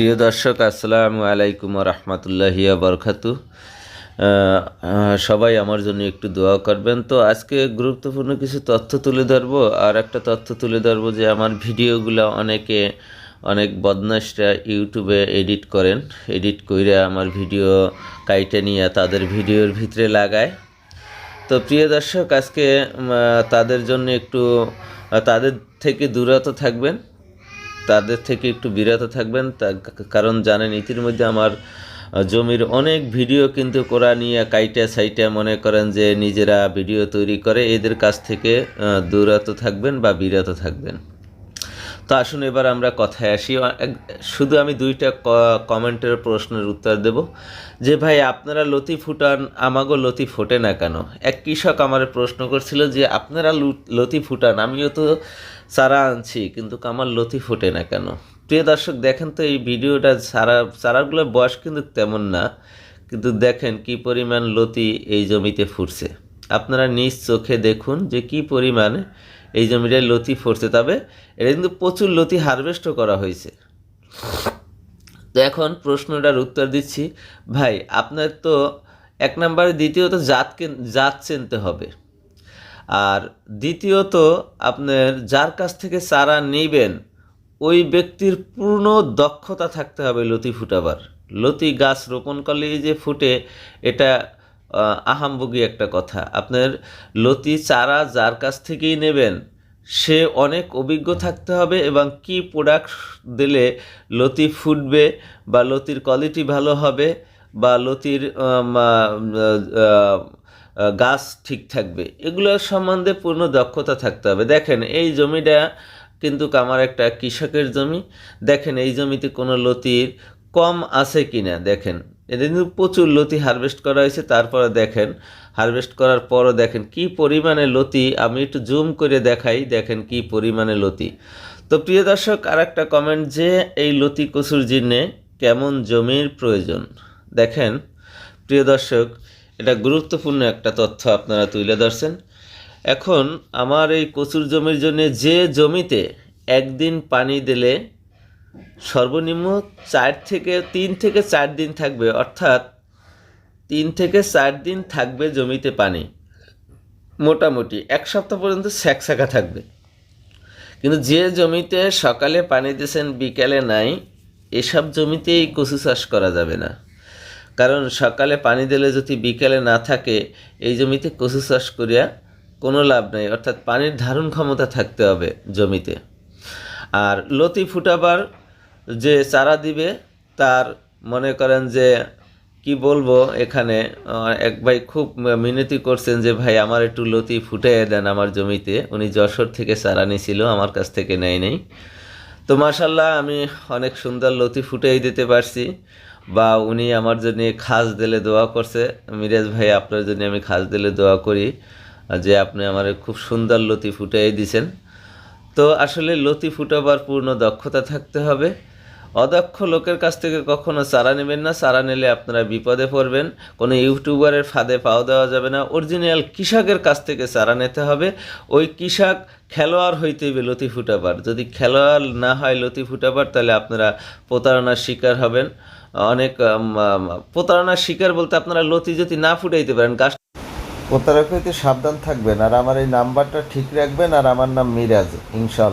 প্রিয় দর্শক, আসসালামু আলাইকুম রহমতুল্লাহি বরখাতু সবাই আমার জন্য একটু দোয়া করবেন। তো আজকে গুরুত্বপূর্ণ কিছু তথ্য তুলে ধরবো। আর একটা তথ্য তুলে ধরবো যে আমার ভিডিওগুলো অনেকে অনেক বদমাসরা ইউটিউবে এডিট করেন। এডিট করে আমার ভিডিও কাইটে নিয়ে তাদের ভিডিওর ভিতরে লাগায়। তো প্রিয় দর্শক, আজকে তাদের জন্য একটু তাদের থেকে দূরত থাকবেন। তাদের থেকে একটু বিরত থাকবেন। কারণ জানেন ইতিমধ্যে আমার জমির অনেক ভিডিও কিন্তু করা নিয়ে কাইটা সাইটা মনে করেন যে নিজেরা ভিডিও তৈরি করে, এদের কাছ থেকে দূরত থাকবেন বা বিরত থাকবেন। তো আসুন এবার আমরা কথায় আসি। শুধু আমি দুইটা কমেন্টের প্রশ্নের উত্তর দেব। যে ভাই, আপনারা লতি ফুটান, আমাগো লতি ফোটে না কেন? এক কৃষক আমার প্রশ্ন করছিল যে, আপনারা লতি ফুটান, আমিও তো চারা আনছি, কিন্তু আমার লতি ফোটে না কেন? প্রিয় দর্শক, দেখেন তো এই ভিডিওটা সারা চারাগুলোর বয়স কিন্তু তেমন না, কিন্তু দেখেন কি পরিমাণ লতি এই জমিতে ফুটছে। আপনারা নিজ চোখে দেখুন যে কি পরিমাণে এই জমিটায় লতি ফুটছে তবে এটা কিন্তু প্রচুর লতি হারভেস্টও করা হয়েছে। তো এখন প্রশ্নটার উত্তর দিচ্ছি, ভাই, আপনার তো এক নম্বরে, দ্বিতীয়ত জাতকে, জাত চিনতে হবে। আর দ্বিতীয়ত আপনার যার কাছ থেকে চারা নেবেন, ওই ব্যক্তির পূর্ণ দক্ষতা থাকতে হবে লতি ফুটাবার। লতি গাছ রোপণ করলেই যে ফুটে, এটা আহাম্বগী একটা কথা। আপনার লতি চারা যার কাছ থেকেই নেবেন, সে অনেক অভিজ্ঞ থাকতে হবে এবং কি প্রোডাক্ট দিলে লতি ফুটবে বা লতির কোয়ালিটি ভালো হবে বা লতির গাছ ঠিক থাকবে এগুলোর সম্বন্ধে পূর্ণ দক্ষতা থাকতে হবে। দেখেন, এই জমিটা কিন্তু আমার একটা কৃষকের জমি। দেখেন, এই জমিতে কোনো লতির কম আছে কিনা, দেখেন। এটা কিন্তু প্রচুর লতি হারভেস্ট করা হয়েছে, তারপরে দেখেন হারভেস্ট করার পরও দেখেন কি পরিমাণে লতি। আমি একটু জুম করে দেখাই, দেখেন কি পরিমাণে লতি। তো প্রিয় দর্শক আর একটা কমেন্ট যে এই লতি কচুর জিনে কেমন জমির প্রয়োজন। দেখেন, প্রিয় দর্শক, এটা গুরুত্বপূর্ণ একটা তথ্য আপনারা তুলে ধরছেন। এখন আমার এই কচুর জমির জন্য যে জমিতে একদিন পানি দিলে সর্বনিম্ন চার থেকে, তিন থেকে চার দিন থাকবে, অর্থাৎ তিন থেকে চার দিন থাকবে জমিতে পানি। মোটামুটি এক সপ্তাহ পর্যন্ত স্যাকস্যাকা থাকবে। কিন্তু যে জমিতে সকালে পানি দিয়েছেন, বিকেলে নাই, এসব জমিতে এই কচু চাষ করা যাবে না। কারণ সকালে পানি দিলে যদি বিকেলে না থাকে, এই জমিতে কচু চাষ করিয়া কোনো লাভ নেই, অর্থাৎ পানির ধারণ ক্ষমতা থাকতে হবে জমিতে। আর লতি ফুটাবার যে চারা দিবে, তার মনে করেন যে, কি বলব এখানে এক ভাই খুব মিনতি করছেন যে, ভাই, আমার একটু লতি ফুটিয়ে দেন আমার জমিতে। উনি যশোর থেকে চারা নিয়েছিল আমার কাছ থেকে নেয় নেই। তো মাশাল্লাহ, আমি অনেক সুন্দর লতি ফুটেই দিতে পারছি। বা উনি আমার জন্য খাস দিলে দোয়া করছে। মিরাজ ভাই, আপনার জন্য আমি খাস দিলে দোয়া করি, যে আপনি আমার খুব সুন্দর লতি ফুটাই দিছেন। তো আসলে লতি ফুটাবার পূর্ণ দক্ষতা থাকতে হবে। অদক্ষ লোকের কাছ থেকে কখনো চারা নেবেন না। চারা নিলে আপনারা বিপদে পড়বেন। কোনো ইউটিউবারের ফাঁদে পাও দেওয়া যাবে না। অরিজিনাল কৃষকের কাছ থেকে চারা নিতে হবে। ওই কৃষক খেলোয়াড় হইতে হবে লতি ফুটাবার যদি খেলোয়াড় না হয় লতি ফুটাবার তাহলে আপনারা প্রতারণার শিকার হবেন। অনেক প্রতারণার শিকার বলতে আপনারা লতি যদি না ফুটাইতে পারেন, গাছ প্রতারক সাবধান থাকবেন আর আমার এই নাম্বারটা ঠিক রাখবেন আর আমার নাম মিরাজ ইনশাল্লাহ।